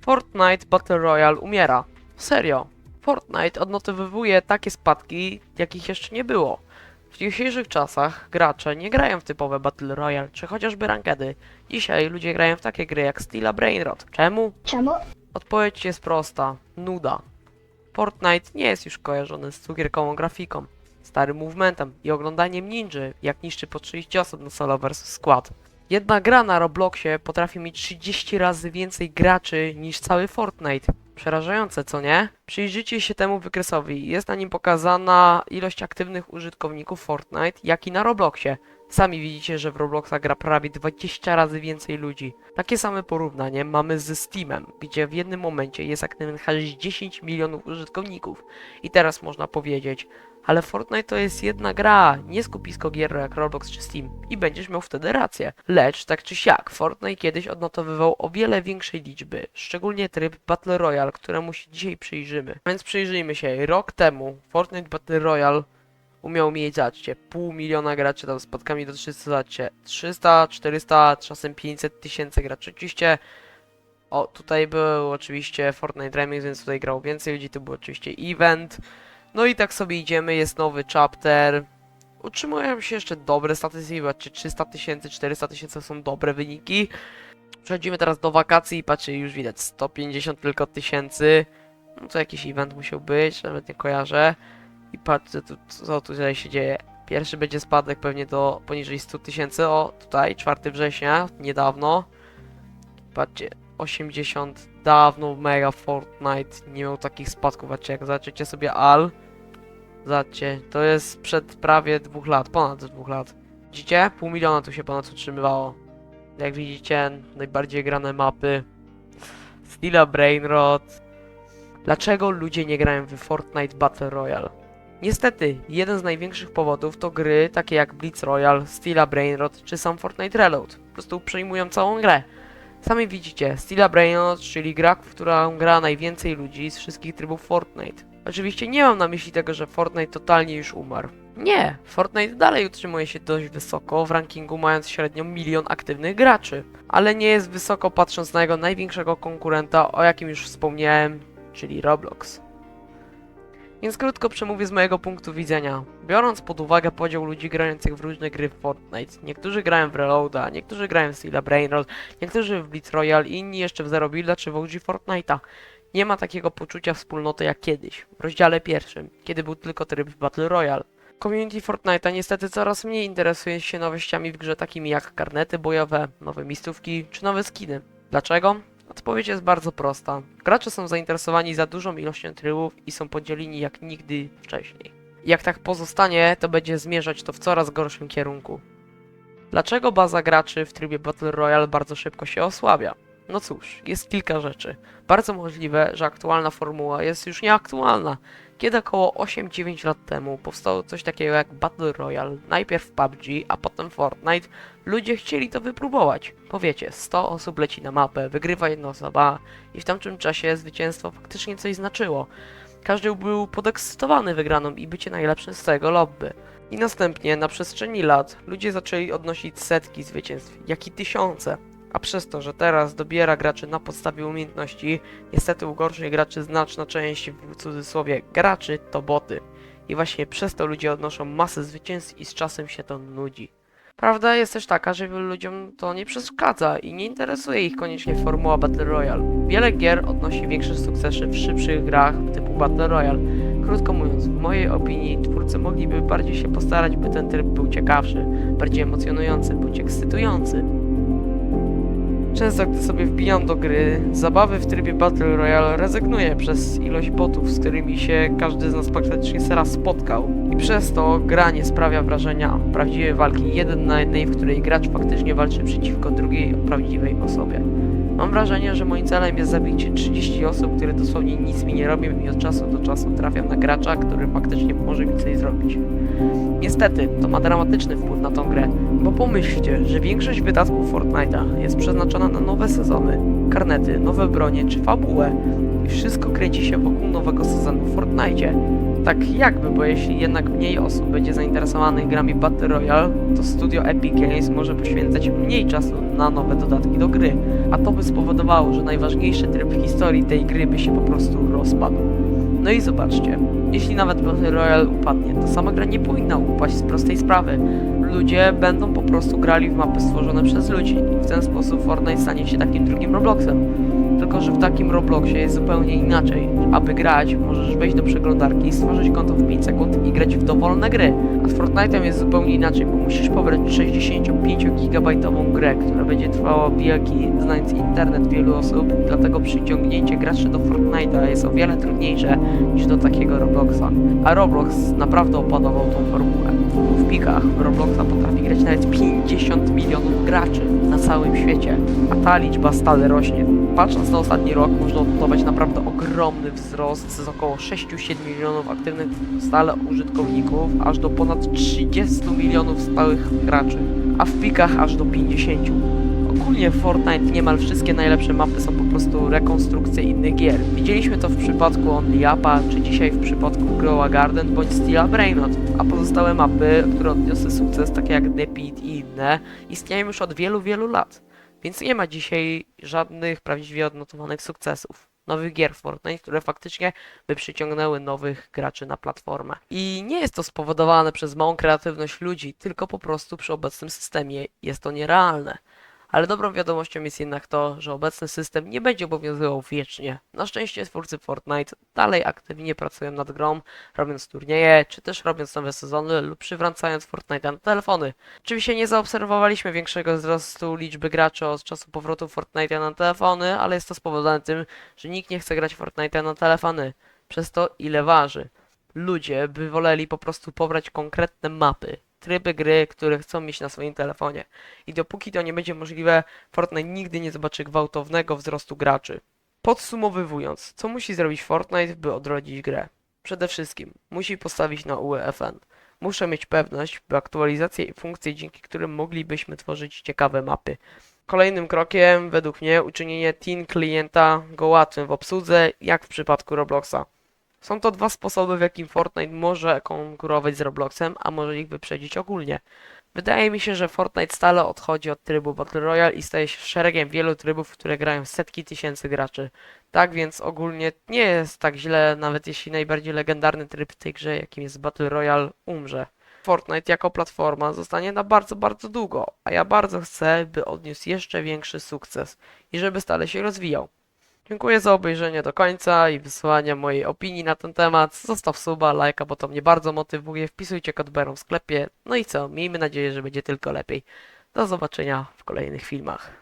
Fortnite Battle Royale umiera. Serio. Fortnite odnotowywuje takie spadki, jakich jeszcze nie było. W dzisiejszych czasach gracze nie grają w typowe Battle Royale, czy chociażby rankedy. Dzisiaj ludzie grają w takie gry jak Stila Brainrot. Czemu? Czemu? Odpowiedź jest prosta. Nuda. Fortnite nie jest już kojarzony z cukierkową grafiką, starym movementem i oglądaniem ninży, jak niszczy po 30 osób na solo vs skład. Jedna gra na Robloxie potrafi mieć 30 razy więcej graczy niż cały Fortnite. Przerażające, co nie? Przyjrzyjcie się temu wykresowi. Jest na nim pokazana ilość aktywnych użytkowników Fortnite, jak i na Robloxie. Sami widzicie, że w Robloxa gra prawie 20 razy więcej ludzi. Takie same porównanie mamy ze Steamem, gdzie w jednym momencie jest aktywnych aż 10 milionów użytkowników. I teraz można powiedzieć, ale Fortnite to jest jedna gra, nie skupisko gier jak Roblox czy Steam. I będziesz miał wtedy rację. Lecz tak czy siak, Fortnite kiedyś odnotowywał o wiele większej liczby, szczególnie tryb Battle Royale, któremu się dzisiaj przyjrzymy. Więc przyjrzyjmy się, rok temu Fortnite Battle Royale umiał mieć, zobaczcie, pół miliona graczy tam spadkami do 300, zobaczcie, 300, 400, czasem 500 tysięcy graczy. Oczywiście, o, tutaj był oczywiście Fortnite Remix, więc tutaj grało więcej ludzi, to był oczywiście event. No i tak sobie idziemy, jest nowy chapter. Utrzymują się jeszcze dobre statystyki, zobaczcie, 300 tysięcy, 400 tysięcy są dobre wyniki. Przechodzimy teraz do wakacji i patrzcie, już widać 150 tylko tysięcy. No to jakiś event musiał być, nawet nie kojarzę. I patrzcie, tu, co tutaj się dzieje. Pierwszy będzie spadek pewnie do poniżej 100 tysięcy. O, tutaj, 4 września, niedawno. Patrzcie, 80, dawno mega Fortnite nie miał takich spadków. Patrzcie, jak zobaczycie sobie AL. Zobaczcie, to jest przed prawie dwóch lat, ponad dwóch lat. Widzicie? Pół miliona tu się ponad utrzymywało. Jak widzicie, najbardziej grane mapy. Stila Brainrot. Dlaczego ludzie nie grają w Fortnite Battle Royale? Niestety, jeden z największych powodów to gry takie jak Blitz Royale, Stila Brainrot czy sam Fortnite Reload. Po prostu przejmują całą grę. Sami widzicie, Stila Brainrot, czyli gra, w którą gra najwięcej ludzi z wszystkich trybów Fortnite. Oczywiście nie mam na myśli tego, że Fortnite totalnie już umarł. Nie, Fortnite dalej utrzymuje się dość wysoko w rankingu mając średnio milion aktywnych graczy. Ale nie jest wysoko patrząc na jego największego konkurenta, o jakim już wspomniałem, czyli Roblox. Więc krótko przemówię z mojego punktu widzenia. Biorąc pod uwagę podział ludzi grających w różne gry w Fortnite, niektórzy grają w Reloada, niektórzy grają w Steel'a Brainrot, niektórzy w Blitz Royale, inni jeszcze w Zero Builda czy w OG Fortnite'a. Nie ma takiego poczucia wspólnoty jak kiedyś, w rozdziale pierwszym, kiedy był tylko tryb Battle Royale. Community Fortnite'a niestety coraz mniej interesuje się nowościami w grze takimi jak karnety bojowe, nowe miejscówki czy nowe skiny. Dlaczego? Odpowiedź jest bardzo prosta. Gracze są zainteresowani za dużą ilością trybów i są podzieleni jak nigdy wcześniej. Jak tak pozostanie, to będzie zmierzać to w coraz gorszym kierunku. Dlaczego baza graczy w trybie Battle Royale bardzo szybko się osłabia? No cóż, jest kilka rzeczy. Bardzo możliwe, że aktualna formuła jest już nieaktualna. Kiedy około 8-9 lat temu powstało coś takiego jak Battle Royale, najpierw PUBG, a potem Fortnite, ludzie chcieli to wypróbować. Powiecie, 100 osób leci na mapę, wygrywa jedna osoba i w tamtym czasie zwycięstwo faktycznie coś znaczyło. Każdy był podekscytowany wygraną i bycie najlepszym z całego lobby. I następnie, na przestrzeni lat, ludzie zaczęli odnosić setki zwycięstw, jak i tysiące. A przez to, że teraz dobiera graczy na podstawie umiejętności, niestety u gorszych graczy znaczna część, w cudzysłowie, graczy to boty. I właśnie przez to ludzie odnoszą masę zwycięstw i z czasem się to nudzi. Prawda jest też taka, że wielu ludziom to nie przeszkadza i nie interesuje ich koniecznie formuła Battle Royale. Wiele gier odnosi większe sukcesy w szybszych grach typu Battle Royale. Krótko mówiąc, w mojej opinii twórcy mogliby bardziej się postarać, by ten tryb był ciekawszy, bardziej emocjonujący, bądź ekscytujący. Często gdy sobie wbijam do gry, zabawy w trybie Battle Royale rezygnuję przez ilość botów, z którymi się każdy z nas praktycznie raz spotkał. I przez to gra nie sprawia wrażenia prawdziwej walki jeden na jednej, w której gracz faktycznie walczy przeciwko drugiej prawdziwej osobie. Mam wrażenie, że moim celem jest zabicie 30 osób, które dosłownie nic mi nie robią i od czasu do czasu trafiam na gracza, który faktycznie może mi coś zrobić. Niestety, to ma dramatyczny wpływ na tą grę, Bo pomyślcie, że większość wydatków Fortnite'a jest przeznaczona na nowe sezony, karnety, nowe bronie czy fabułę wszystko kręci się wokół nowego sezonu w Fortnite'cie. Tak jakby, bo jeśli jednak mniej osób będzie zainteresowanych grami Battle Royale, to studio Epic Games może poświęcać mniej czasu na nowe dodatki do gry, a to by spowodowało, że najważniejszy tryb historii tej gry by się po prostu rozpadł. No i zobaczcie, jeśli nawet Battle Royale upadnie, to sama gra nie powinna upaść z prostej sprawy. Ludzie będą po prostu grali w mapy stworzone przez ludzi i w ten sposób Fortnite stanie się takim drugim Robloxem. Tylko, że w takim Robloxie jest zupełnie inaczej. Aby grać, możesz wejść do przeglądarki, stworzyć konto w 5 sekund i grać w dowolne gry. A z Fortnite'em jest zupełnie inaczej, bo musisz pobrać 65-gigabajtową grę, która będzie trwała wielki, znając internet wielu osób, dlatego przyciągnięcie graczy do Fortnite'a jest o wiele trudniejsze niż do takiego Robloxa. A Roblox naprawdę opanował tą formułę. W pikach Robloxa potrafi grać nawet 50 milionów graczy na całym świecie, a ta liczba stale rośnie. Patrząc na ostatni rok, można odnotować naprawdę ogromny wzrost z około 6-7 milionów aktywnych stale użytkowników, aż do ponad 30 milionów stałych graczy, a w pikach aż do 50. Ogólnie w Fortnite niemal wszystkie najlepsze mapy są po prostu rekonstrukcje innych gier. Widzieliśmy to w przypadku Only Upa, czy dzisiaj w przypadku Grow a Garden bądź Steela Brainot, a pozostałe mapy, które odniosły sukces, takie jak The Pit i inne, istnieją już od wielu, wielu lat. Więc nie ma dzisiaj żadnych prawdziwie odnotowanych sukcesów. Nowych gier Fortnite, które faktycznie by przyciągnęły nowych graczy na platformę. I nie jest to spowodowane przez małą kreatywność ludzi, tylko po prostu przy obecnym systemie jest to nierealne. Ale dobrą wiadomością jest jednak to, że obecny system nie będzie obowiązywał wiecznie. Na szczęście twórcy Fortnite dalej aktywnie pracują nad grą, robiąc turnieje, czy też robiąc nowe sezony lub przywracając Fortnite na telefony. Oczywiście nie zaobserwowaliśmy większego wzrostu liczby graczy od czasu powrotu Fortnite na telefony, ale jest to spowodowane tym, że nikt nie chce grać w Fortnite na telefony. Przez to ile waży. Ludzie by woleli po prostu pobrać konkretne mapy, tryby gry, które chcą mieć na swoim telefonie. I dopóki to nie będzie możliwe, Fortnite nigdy nie zobaczy gwałtownego wzrostu graczy. Podsumowywując, co musi zrobić Fortnite, by odrodzić grę? Przede wszystkim musi postawić na UEFN. Muszę mieć pewność, by aktualizacje i funkcje, dzięki którym moglibyśmy tworzyć ciekawe mapy. Kolejnym krokiem, według mnie, uczynienie Teen klienta go łatwym w obsłudze, jak w przypadku Robloxa. Są to dwa sposoby, w jakim Fortnite może konkurować z Robloxem, a może ich wyprzedzić ogólnie. Wydaje mi się, że Fortnite stale odchodzi od trybu Battle Royale i staje się szeregiem wielu trybów, w które grają setki tysięcy graczy. Tak więc ogólnie nie jest tak źle, nawet jeśli najbardziej legendarny tryb w tej grze, jakim jest Battle Royale, umrze. Fortnite jako platforma zostanie na bardzo, bardzo długo, a ja bardzo chcę, by odniósł jeszcze większy sukces i żeby stale się rozwijał. Dziękuję za obejrzenie do końca i wysłanie mojej opinii na ten temat. Zostaw suba, lajka, bo to mnie bardzo motywuje. Wpisujcie kod Beron w sklepie. No i co? Miejmy nadzieję, że będzie tylko lepiej. Do zobaczenia w kolejnych filmach.